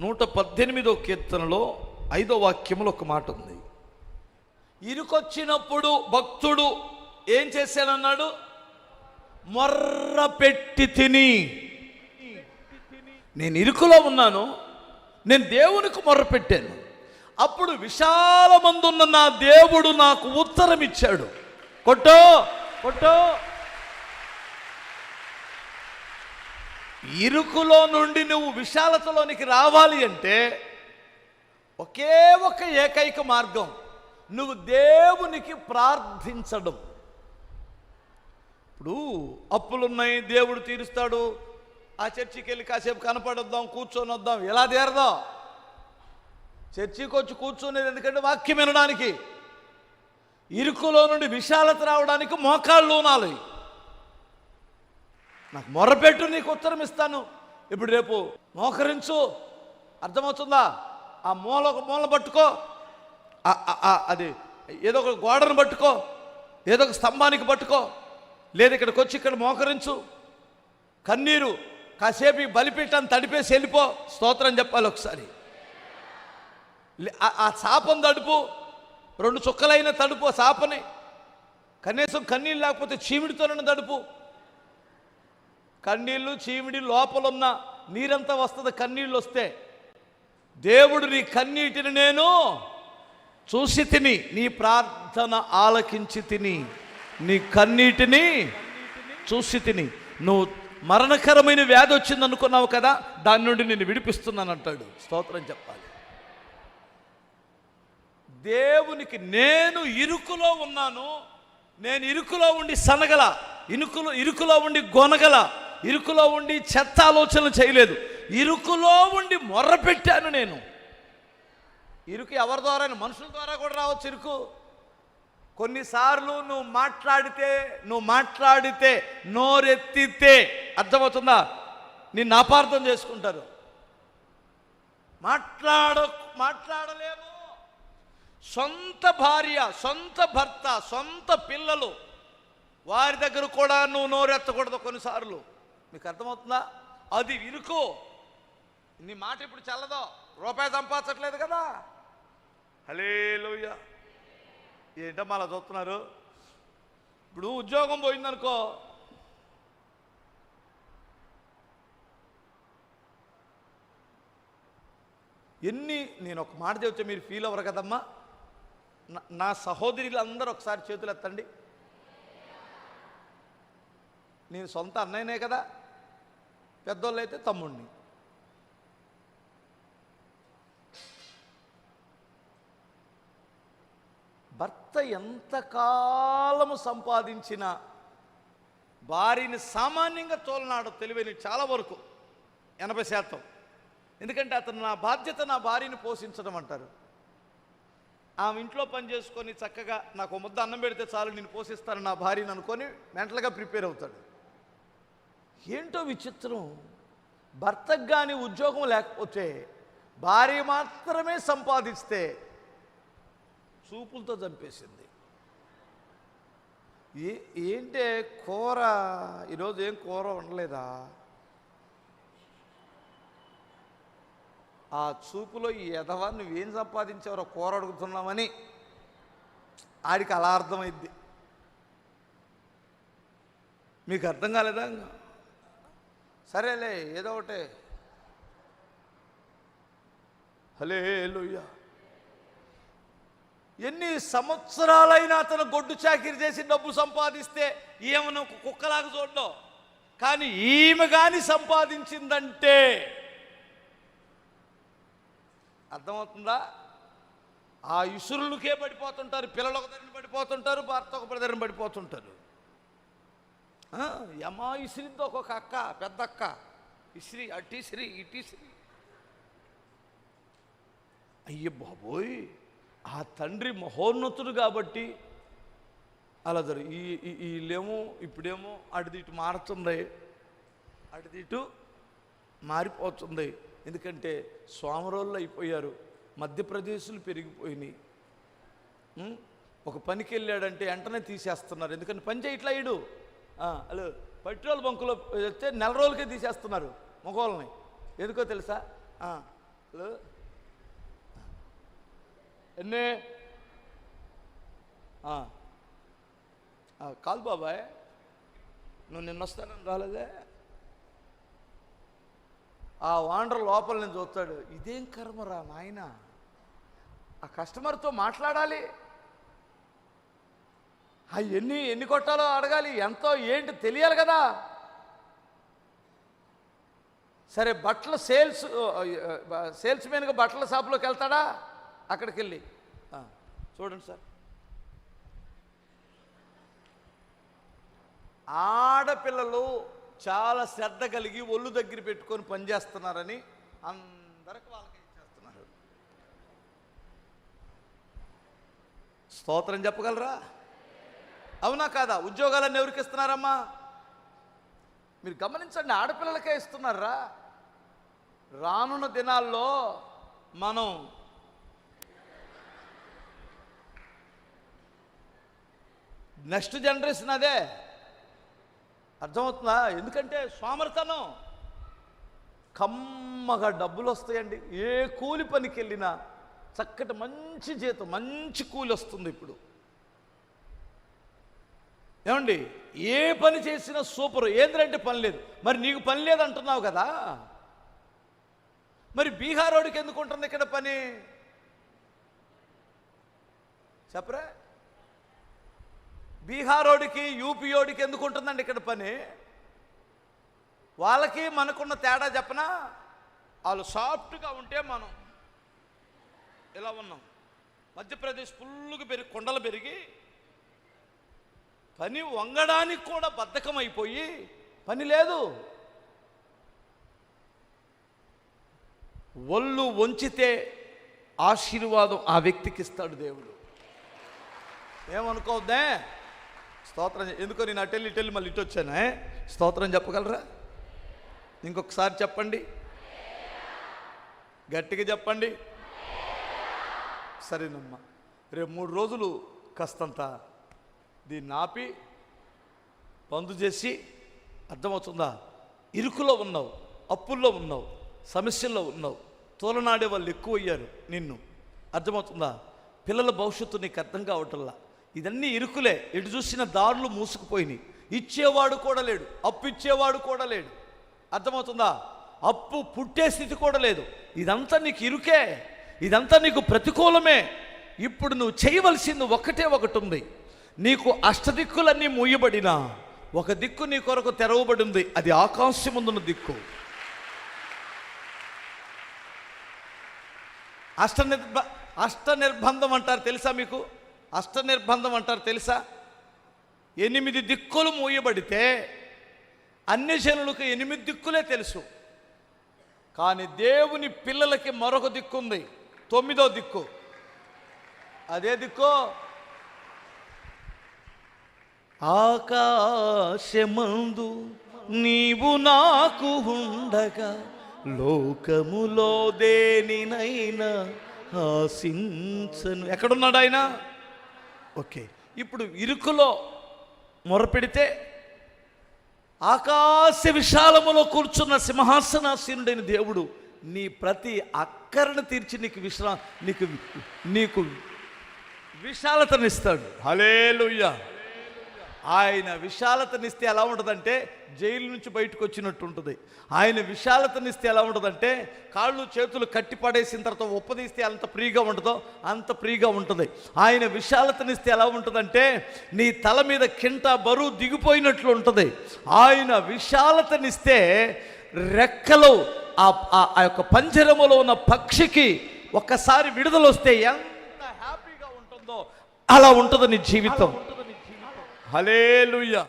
నూట పద్దెనిమిదో కీర్తనలో ఐదో వాక్యంలో ఒక మాట ఉంది. ఇరుకొచ్చినప్పుడు భక్తుడు ఏం చేశానన్నాడు? మొర్ర పెట్టి తిని. నేను ఇరుకులో ఉన్నాను నేను దేవునికి మొర్ర పెట్టాను అప్పుడు విశాలమందున్న నా దేవుడు నాకు ఉత్తరం ఇచ్చాడు కొట్టో కొట్టో. ఇరుకులో నుండి నువ్వు విశాలతలోనికి రావాలి అంటే ఒకే ఒక ఏకైక మార్గం. నువ్వు దేవునికి ప్రార్థించడం. ఇప్పుడు అప్పులున్నాయి దేవుడు తీరుస్తాడు. ఆ చర్చికి వెళ్ళి కాసేపు కనపడొద్దాం కూర్చొని వద్దాం. ఎలా తీరదాం? చర్చికి వచ్చి కూర్చునేది ఎందుకంటే వాక్యం వినడానికి. ఇరుకులో నుండి విశాలత రావడానికి మోకాళ్ళు ఉనాలి నాకు మొరపెట్టు నీకు ఉత్తరం ఇస్తాను. ఇప్పుడు రేపు మోకరించు. అర్థమవుతుందా? ఆ మూల ఒక మూల పట్టుకో. అది ఏదో ఒక గోడను పట్టుకో. ఏదో ఒక స్తంభానికి పట్టుకో. లేదు ఇక్కడికి వచ్చి ఇక్కడ మోకరించు. కన్నీరు కాసేపు బలిపీఠాన్ని తడిపేసి వెళ్ళిపో. స్తోత్రం చెప్పాలి ఒకసారి. ఆ- ఆ తడుపు. రెండు చుక్కలైన తడుపు ఆ చాపని. కనీసం కన్నీళ్ళు లేకపోతే చీమిడితోనైనా తడుపు. కన్నీళ్ళు చీమిడి లోపలున్న నీరంతా వస్తుంది కన్నీళ్ళు వస్తే. దేవుడు నీ కన్నీటిని నేను చూసి తిని నీ ప్రార్థన ఆలకించి తిని నీ కన్నీటిని చూసి తిని. నువ్వు మరణకరమైన వ్యాధి వచ్చింది అనుకున్నావు కదా దాని నుండి నేను విడిపిస్తున్నాను అంటాడు స్తోత్రం చెప్పాలి. దేవునికి నేను ఇరుకులో ఉన్నాను నేను ఇరుకులో ఉండి సనగల ఇరుకులో ఇరుకులో ఉండి గొనగల ఇరుకులో ఉండి చెత్త ఆలోచనలు చేయలేదు. ఇరుకులో ఉండి మొర్ర పెట్టాను నేను. ఇరుకు ఎవరి ద్వారా మనుషుల ద్వారా కూడా రావచ్చు ఇరుకు. కొన్నిసార్లు నువ్వు మాట్లాడితే నువ్వు మాట్లాడితే నోరెత్తితే అర్థమవుతుందా? నిన్ను అపార్థం చేసుకుంటారు. మాట్లాడ మాట్లాడలేము. సొంత భార్య సొంత భర్త సొంత పిల్లలు వారి దగ్గర కూడా నువ్వు నోరెత్తకూడదు కొన్నిసార్లు. మీకు అర్థమవుతుందా? అది ఇరుకు. నీ మాట ఇప్పుడు చల్లదో. రూపాయి సంపాదించట్లేదు కదా. హలే ఏంటమ్మా అలా చూస్తున్నారు. ఇప్పుడు ఉద్యోగం పోయిందనుకో. ఎన్ని నేను ఒక మాట చెబితే మీరు ఫీల్ అవ్వరు కదమ్మా? నా- నా సహోదరులందరూ ఒకసారి చేతులు ఎత్తండి. నేను సొంత అన్నయ్యనే కదా. పెద్దోళ్ళు అయితే తమ్ముడిని భర్త ఎంతకాలము సంపాదించిన భార్యని సామాన్యంగా తోలనాడు తెలివైన చాలా వరకు ఎనభై శాతం. ఎందుకంటే అతను నా బాధ్యత నా భార్యని పోషించడం అంటారు. ఆమె ఇంట్లో పని చేసుకొని చక్కగా నాకు ముద్ద అన్నం పెడితే చాలు నేను పోషిస్తాను నా భార్యని అనుకొని మెంటల్గా ప్రిపేర్ అవుతాడు. ఏంటో విచిత్రం. భర్తకు కానీ ఉద్యోగం లేకపోతే భార్య మాత్రమే సంపాదిస్తే చూపులతో చంపేసింది. ఏ ఏంటే కూర? ఈరోజు ఏం కూర ఉండలేదా ఆ చూపులో ఈ ఎదవా నువ్వేం సంపాదించావరో కూర అడుగుతున్నామని ఆడికి అలా అర్థమైద్ది. మీకు అర్థం కాలేదా సరేలే ఏదో ఒకటే. హలే లోయ్యా ఎన్ని సంవత్సరాలైనా అతను గొడ్డు చాకిరి చేసి డబ్బు సంపాదిస్తే ఈమెను ఒక కుక్కలాగా చూడడం. కానీ ఈమె కానీ సంపాదించిందంటే అర్థమవుతుందా? ఆ ఇసురులకే పడిపోతుంటారు పిల్లలు ఒక దగ్గర పడిపోతుంటారు భర్త ఒక దగ్గర పడిపోతుంటారు. యమా ఇసిరితో ఒక్కొక్క అక్క పెద్ద అక్క ఇసిరి అటిసిరి ఇటిసిరి ఇటు అయ్య బాబోయ్ ఆ తండ్రి మహోన్నతుడు కాబట్టి. అలా జరు ఈ వీళ్ళేమో ఇప్పుడేమో అటుది ఇటు మారుతుంది. అటుదిటు ఇటు మారిపోతుంది. ఎందుకంటే స్వామిరోళ్ళు అయిపోయారు మధ్యప్రదేశ్లు పెరిగిపోయినాయి. ఒక పనికి వెళ్ళాడంటే వెంటనే తీసేస్తున్నారు. ఎందుకంటే పని చేయట్లా ఇడు హలో పెట్రోల్ బంకులో వెళ్తే నెల రోజులకే తీసేస్తున్నారు మగవాళ్ళని ఎందుకో తెలుసా? హలో ఎన్ని? కాదు బాబాయ్ నువ్వు నిన్న వస్తానని రాలేదే? ఆ వాండర్ లోపల నుంచి చూస్తాడు ఇదేం కర్మరా నాయన? ఆ కస్టమర్తో మాట్లాడాలి. ఎన్ని ఎన్ని కొట్టాలో అడగాలి. ఎంతో ఏంటి తెలియాలి కదా. సరే బట్టల సేల్స్ సేల్స్ మెన్గా బట్టల షాప్లోకి వెళ్తాడా? అక్కడికి వెళ్ళి చూడండి సార్. ఆడపిల్లలు చాలా శ్రద్ధ కలిగి ఒళ్ళు దగ్గర పెట్టుకొని పనిచేస్తున్నారని అందరికి వాళ్ళకి చేస్తున్నారు స్తోత్రం చెప్పగలరా? అవునా కాదా? ఉద్యోగాలన్నీ ఎవరికి ఇస్తున్నారమ్మా? మీరు గమనించండి ఆడపిల్లలకే ఇస్తున్నారా? రానున్న దినాల్లో మనం నెక్స్ట్ జనరేషన్ అదే. అర్థమవుతుందా? ఎందుకంటే సోమరతనం. కమ్మగా డబ్బులు వస్తాయండి ఏ కూలి పనికి వెళ్ళినా చక్కటి మంచి జీతం మంచి కూలి వస్తుంది ఇప్పుడు. ఏమండి ఏ పని చేసినా సూపర్ ఏంద్రంటే పని లేదు. మరి నీకు పని లేదంటున్నావు కదా? మరి బీహార్ వాడికి ఎందుకు ఉంటుంది ఇక్కడ పని? చెప్పరా? బీహారోడికి యూపీయోడికి ఎందుకు ఉంటుందండి ఇక్కడ పని? వాళ్ళకి మనకున్న తేడా చెప్పనా? వాళ్ళు సాఫ్ట్గా ఉంటే మనం ఇలా ఉన్నాం. మధ్యప్రదేశ్ ఫుల్గా పెరిగి కొండలు పెరిగి పని వంగడానికి కూడా బద్ధకం అయిపోయి పని లేదు. ఒళ్ళు వంచితే ఆశీర్వాదం ఆ వ్యక్తికి ఇస్తాడు దేవుడు. ఏమనుకోవద్దే? స్తోత్రం ఎందుకో నేను అటెల్లి ఇటెళ్ళి మళ్ళీ ఇటు వచ్చానే స్తోత్రం చెప్పగలరా? ఇంకొకసారి చెప్పండి. గట్టిగా చెప్పండి. సరేనమ్మా. రేపు మూడు రోజులు కాస్తంత దీన్ని ఆపి బంద్ చేసి అర్థమవుతుందా? ఇరుకులో ఉన్నావు అప్పుల్లో ఉన్నావు సమస్యల్లో ఉన్నావు తోలనాడే వాళ్ళు ఎక్కువ అయ్యారు నిన్ను. అర్థమవుతుందా? పిల్లల భవిష్యత్తు నీకు అర్థం కావటంలా. ఇదన్నీ ఇరుకులే. ఎటు చూసిన దారులు మూసుకుపోయినాయి. ఇచ్చేవాడు కూడా లేడు అప్పు ఇచ్చేవాడు కూడా లేడు. అర్థమవుతుందా? అప్పు పుట్టే స్థితి కూడా లేదు. ఇదంతా నీకు ఇరుకే. ఇదంతా నీకు ప్రతికూలమే. ఇప్పుడు నువ్వు చేయవలసింది ఒకటే ఒకటి ఉంది. నీకు అష్టదిక్కులన్నీ మూయబడినా ఒక దిక్కు నీ కొరకు తెరవబడి ఉంది అది ఆకాశముందున్న దిక్కు. అష్ట నిర్భ అష్ట నిర్బంధం అంటారు తెలుసా మీకు? అష్ట నిర్బంధం అంటారు తెలుసా? ఎనిమిది దిక్కులు మూయబడితే అన్ని జనులకు ఎనిమిది దిక్కులే తెలుసు. కానీ దేవుని పిల్లలకి మరొక దిక్కు ఉంది తొమ్మిదో దిక్కు. అదే దిక్కు? ఆకాశమందు నీవు నాకు ఉండగా లోకములో దేనినైనా ఆశించను. ఎక్కడున్నాడు ఆయన? ఓకే. ఇప్పుడు ఇరుకులో మొరపెడితే ఆకాశ విశాలములో కూర్చున్న సింహాసనాసీనుడైన దేవుడు నీ ప్రతి అక్కరను తీర్చి నీకు విశ్రా నీకు నీకు విశాలతనిస్తాడు. హలేలుయ్య ఆయన విశాలతనిస్తే ఎలా ఉంటుందంటే జైలు నుంచి బయటకు వచ్చినట్టు ఉంటుంది. ఆయన విశాలతనిస్తే ఎలా ఉంటుందంటే కాళ్ళు చేతులు కట్టి పడేసిన తర్వాత ఉప్పదీస్తే అంత ఫ్రీగా ఉంటుందో అంత ఫ్రీగా ఉంటుంది. ఆయన విశాలతనిస్తే ఎలా ఉంటుందంటే నీ తల మీద కింట బరువు దిగిపోయినట్లు ఉంటుంది. ఆయన విశాలతనిస్తే రెక్కలు ఆ ఆ- ఆ యొక్క పంజరములో ఉన్న పక్షికి ఒక్కసారి విడుదల వస్తే ఎంత హ్యాపీగా ఉంటుందో అలా ఉంటుంది నీ జీవితం. హలేలుయ్య